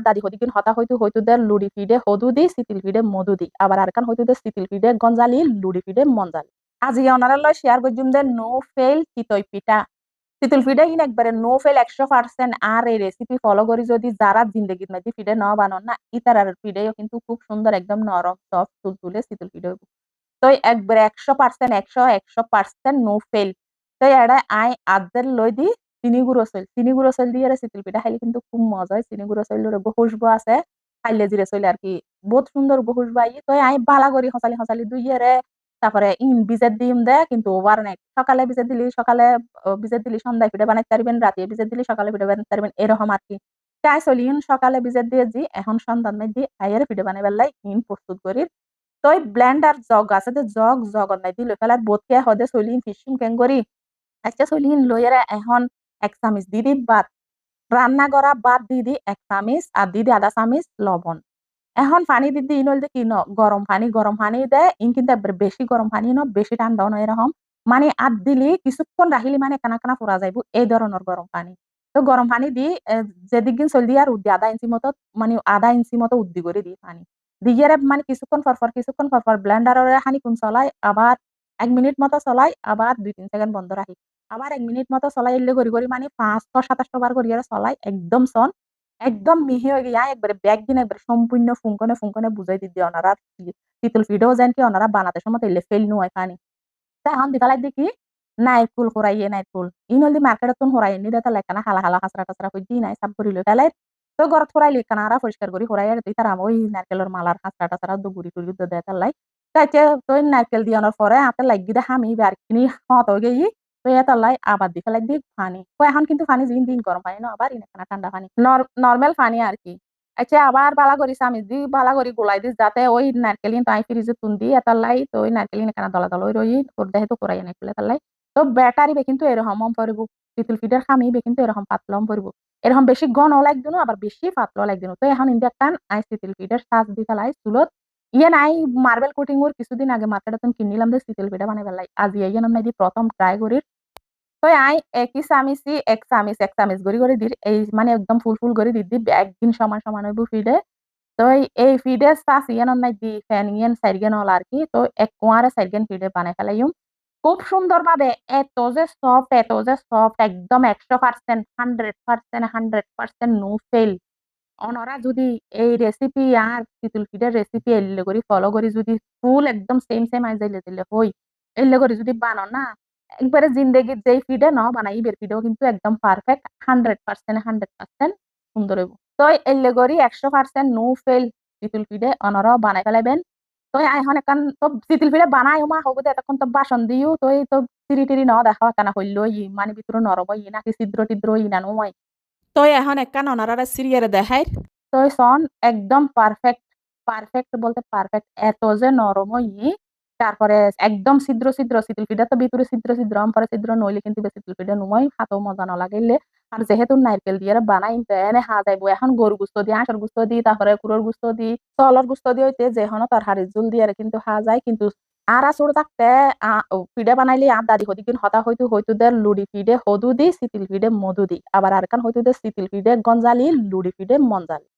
আদা দি হদিকিন হতা হয়তো দে লুডি ফিডে হদু দি, সিতিল ফিডে মধু দি। আবার আরকান হয়তো দে সিতিল ফিডে গঞ্জালি, লুডি ফিডে মঞ্জালি। আজি অনারা লয় শেয়ার করজুম দে নো ফেল চিতই পিঠা। চিতুল ফিডে ইন একবারে নো ফেল একশো পার্সেন্ট আর এই রেসিপি ফলো করি যদি যারা জিন্দগির মধ্যে ফিডে ন বানান না, ইতার ফিডেও কিন্তু খুব সুন্দর একদম নরম সফট তুলতুলে চিতুল ফিডে তো একবারে একশো পার্সেন্ট, একশো একশো পার্সেন্ট নো ফেল। তো এটা আই আদের লই দি চিনি গুঁড়ো চইল চিনি গুঁড়ো চইল দিয়ে চিতুল পিঠা খাইলে কিন্তু খুব মজা হয়। চিনি গুঁড়ো চইলের খুশবু আছে খাইলে জিরে চইলে আর কি, বহুত সুন্দর খুশবু আই তো আই, বালা করি হসালি হসালি দুইয়েরে তারপরে ইন বিজের দিম দে, কিন্তু ওভার নাইট। সকালে বিজের দিলি, সকালে বিজের দিলি সন্ধ্যায় পিঠে বানাইতে পারবেন রাতে বিজের দিলি, সকালে পিঠে বানাইতে পারবেন এরকম আর কি। তাই চলি ইন সকালে বিজের দিয়ে দি এখন সন্ধ্যার মধ্যে আইয়ের পিঠে বানাই বেলাই ইন প্রস্তুত করি তো ব্লেন্ডার জগ আছে যে জগ, জগত নাই দিল ফেলার বোধকে হদে চলি ফিশিং কেন করি আচ্ছা চলি লইয়েরা এখন এক চামিচ দি দি বাদ রান্না করা বাদ দি দি এক চামিচ আর দি দি আধা চামিচ লবণ। এখন পানি দিদি ইন হলতে কি ন? গরম পানি গরম পানি দে ইন কিন্তু বেশি গরম পানি ন, বেশি ঠান্ডাও নয় এরকম। মানে আদ দিলি কিছুক্ষণ রাখিলি মানে কানা কানা ফুরা যাইব, এই ধরনের গরম পানি। তো গরম পানি দি যেদিন চল দিয়ে আর উদ্দি, আধা ইঞ্চি মতো মানে আধা ইঞ্চি মতো উদ্দি করে দিই পানি। দিয়ে মানে কিছুক্ষণ ফরফর কিছুক্ষণ ফরফর ব্লেন্ডারে হানি কোন চলাই, আবার এক মিনিট মতো চলাই, আবার দুই তিন সেকেন্ড বন্ধ রাখি। আবার এক মিনিট মতো চলাই এলে করি করি মানে পাঁচশো, সাতাশশো বার করি চলাই, একদম সন একদম মিহি হয়ে গিয়া একবারে ব্যাগ দিন একবারে সম্পূর্ণ ফুঙ্কনে ফুঙ্কনে বুঝাই দিদি ওনারা তিতুল ফিডেও যেন কি ওনারা বানাতে সময় এলে ফেল নয় পানি। তা এখন দিকালাই দেখি নাইকুল হরাইয়ে নাইকুল ইন হলদি মার্কেটত তুন হরাই নি দেতা লেখানা হালা হালা হাসরা টাসরা কই দি নাই সাব করি ফেলাই তো ঘরত হরাই লিখানা আরা পরিষ্কার করি হরাই তুই তারা ওই নারকেলের মালার হাসরা টাসরা দো গুড়ি টুড়ি দো দেতা লাই। তাইতে তো নারকেল দিয়ানোর পরে হাতে লাগি দে হামি বার কিনি হত গেই তো এটা লাই আবার দি ফেলাই দি পানি এখন কিন্তু পানি দিন দিন গরম পানি না, আবার ইনাখানা ঠান্ডা পানি। নর্মাল পানি আর কি। আচ্ছা আবার বালা করি চামিচ দি বালা করি গোলাই দিস যাতে ওই নারকেলিন তাই ফ্রিজে তুন দি এটা লাই, তো ওই নারকেলিন এখানে দলা দলা ওই রই তোর দেহে তো করাই নারকেলে তার লাই। তো ব্যাটারি বে কিন্তু এরকম পড়ব তিতুল ফিডার খামি বে কিন্তু এরকম পাতলম পড়ব এরকম বেশি ঘন লাগদিনো আবার বেশি পাতলা লাগদিনো তো এখন ইন্ডিয়া টান, আই তিতুল ফিডার সাজ দি ফেলাই চুলত ইয়ে নাই মার্বেল কোটিং ওর কিছুদিন আগে মার্কেটে কিনিলাম যে সিতেল পিঠা বানাই পেলাই আজি ইয়ে নাম দি প্রথম ট্রাই করি তো আই একই চামিচি এক চামিচ এক চামিচ গড়ি করে দি এই মানে একদম ফুল ফুল দি দি একদিন সমান সমান হইব ফিডে তো এই ফিডে চাষ ইয়ান নাই দি ফ্যান ইয়ান সাইডগেন হল আর কি তো এক কুয়ারে সাইডগেন ফিডে বানাই ফেলাইম খুব সুন্দর ভাবে এত যে সফট এত যে সফট একদম একশো percent hundred percent hundred percent no fail অনরা যদি এই রেসিপি আর তিতুল ফিডের রেসিপি এলে করি ফলো করি, যদি ফুল একদম সেম সেম আই যাইলে দিলে হই, এলে করি যদি বানো না, একবারে জিন্দেগির যেই ফিডে ন বানাই ইবের ফিডেও কিন্তু একদম perfect hundred percent hundred percent সুন্দর হইব। তো এলে করি একশো পার্সেন্ট নো ফেল তিতুল ফিডে অনরাও বানাই ফেলাইবেন। তো এখন এখন তো তিতুল ফিডে বানাই মা হব এতক্ষণ তো বাসন দিও তো এই তো তিরি টিরি ন দেখা কেন হইল ই মানে ভিতরে নরম ই, নাকি ছিদ্র টিদ্র ই, না নয় তো এখন একখান অনারা সিরিয়ারে দেখাই? তো সন একদম পারফেক্ট পারফেক্ট বলতে পারফেক্ট এত যে নরম ই তারপরে একদম ছিদ্র ছিদ্র শীতল পিঠা তো ভিতরে ছিদ্র ছিদ্র পরে ছিদ্র নইলে কিন্তু শীতল পিঠা নুমাই হাতও মজা নলাগিলে। আর যেহেতু নারকেল দিয়ে বানাই এনে হা যাইব এখন গরু গুস্ত দিয়ে আঁশর গুস্ত দি তারপরে কুরোর গুস্ত দি তলর গুস্ত দিয়ে হইতে যেহনো তার হাড়ির জুল দিয়ে কিন্তু হা যায় কিন্তু আর আসর থাকতে পিঠে বানাইলে আদা দি হদিকিন হতা হয়তো হয়তো দে লুডি পিঠে হদু দি শীতল পিঠে মধু দি। আবার আর কান হয়তো দে শীতল পিঠে গঞ্জালি লুডি পিঠে মঞ্জালি।